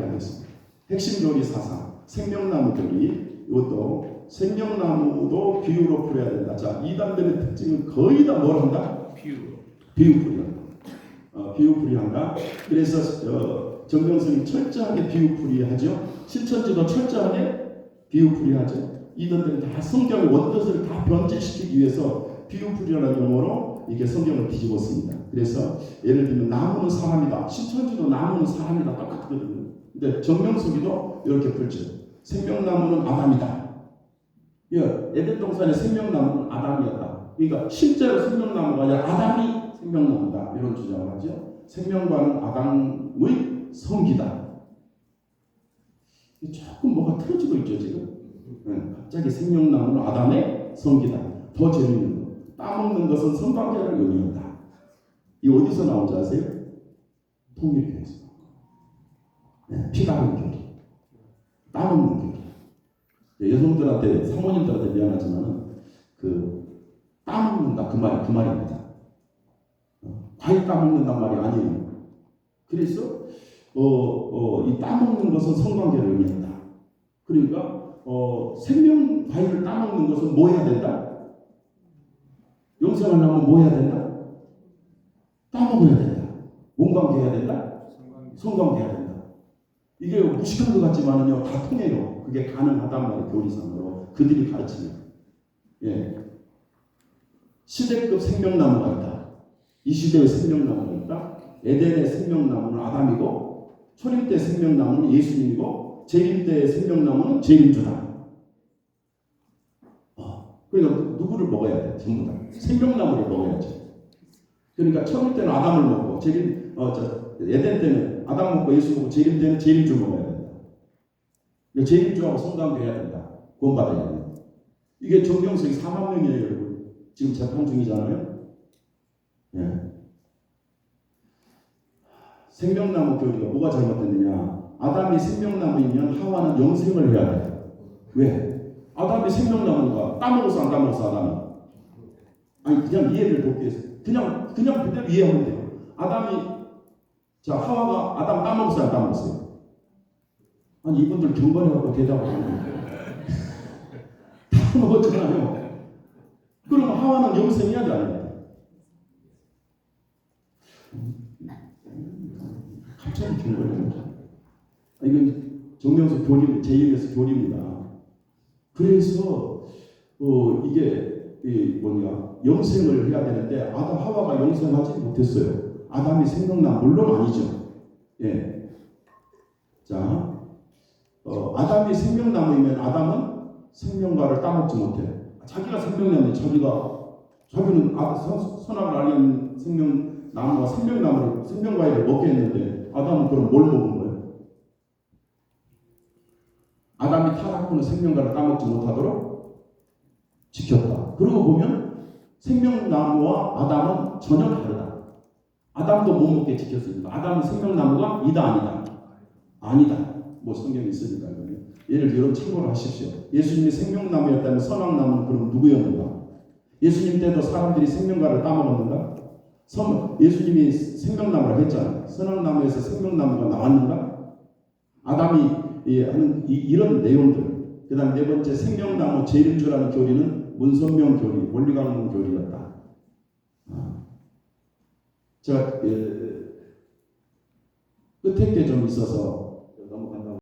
하겠습니다. 핵심 교리 사상, 생명나무 교리, 이것도 생명나무도 비유로 풀어야 된다. 자, 이단들의 특징은 거의 다 뭘 한다? 비유. 비유풀이한다. 어, 비유풀이한다. 그래서 어, 정명성이 철저하게 비유풀이하죠. 실천지도 철저하게 비유풀이하죠. 이들은 다 성경의 원뜻을 다 변질시키기 위해서 비유풀이라는 용어로 이게 성경을 뒤집었습니다. 그래서 예를 들면 나무는 사람이다. 신천지도 나무는 사람이다. 똑같거든요. 근데 정명석이도 이렇게 풀죠. 생명나무는 아담이다. 예, 에덴 동산의 생명나무는 아담이었다. 그러니까 실제로 생명나무가 아니라 아담이 생명나무다. 이런 주장을 하죠. 생명과는 아담의 성기다. 조금 뭐가 틀어지고 있죠 지금. 예, 갑자기 생명나무는 아담의 성기다. 더 재밌는 거. 따먹는 것은 성관계를 의미한다. 이 어디서 나온지 아세요? 통일교에서. 네, 피가 흐른 교리. 따먹는 교리. 네, 여성들한테, 사모님들한테 미안하지만, 그, 따먹는다. 그 말이, 그 말입니다. 어, 과일 따먹는단 말이 아니에요. 그래서, 어, 어, 이 따먹는 것은 성관계를 의미한다. 그러니까, 어, 생명 과일을 따먹는 것은 뭐 해야 된다? 영생을 하면 뭐 해야 된다? 따먹어야 된다. 몸 관계 해야 된다? 상관계. 성관계 해야 된다. 이게 무식한 것 같지만은요, 다 통해요. 그게 가능하단 말이에요, 교리상으로. 그들이 가르치는. 예. 시대급 생명나무가 있다. 이 시대의 생명나무가 있다. 에덴의 생명나무는 아담이고, 초림 때 생명나무는 예수님이고, 때의 생명나무는 재림주다. 어, 그러니까 누- 누구를 먹어야 돼? 전부 다. 생명나무를 먹어야지. 그러니까 초림 때는 아담을 먹고, 재림, 어, 저, 에덴 때는 아담 먹고 예수 먹고, 재림 때는 재림주 먹어야 된다. 그러니까 재림주하고 성관계해야 된다. 구원받아야 돼. 이게 정경석이 4만 명이에요, 여러분. 지금 재판 중이잖아요. 예. 생명나무 교리가 뭐가 잘못됐느냐? 아담이 생명나무이면 하와는 영생을 해야 돼. 왜? 아담이 생명나무가 따먹어서 안 따먹어서 아담이. 아니 그냥 이해를 돕기 위해서 그냥 그냥 그대로 이해하면 돼요. 아담이 자 하와가 아담 따먹었어요, 안 따먹었어요? 아니 이분들 경건해갖고 대답을 안 해요. 다 먹었잖아요. 그럼 하와는 돼, 안 해야 돼? 갑자기 경건해요. 아, 이건 정명석 교림, 제1에서 교리입니다. 그래서 어, 이게 이 뭐냐 영생을 해야 되는데 아담 하와가 영생하지 못했어요. 아담이 생명나 물론 아니죠. 예. 자, 어, 아담이 생명나무이면 아담은 생명과를 따먹지 못해. 자기가 생명나무, 자기가 자기는 아, 선, 선악을 알린 생명나무가 생명나무를 생명과일을 먹게 했는데 아담은 그럼 뭘 먹은 아담이 타락하는 생명과를 따먹지 못하도록 지켰다. 그러고 보면 생명나무와 아담은 전혀 다르다. 아담도 못 먹게 지켰습니다. 아담은 생명나무가 이다 아니다. 아니다. 뭐 성경이 있으니까. 예를 들어 참고를 하십시오. 예수님이 생명나무였다면 선악나무는 그럼 누구였는가? 예수님 때도 사람들이 생명과를 따먹었는가? 선, 예수님이 생명나무를 했잖아요. 선악나무에서 생명나무가 나왔는가? 아담이 이, 하는 이, 이런 내용들. 그 다음 네 번째 생명나무 제일주라는 교리는 문선명 교리, 원리강론 교리였다. 아. 제가 예, 끝에 게 좀 있어서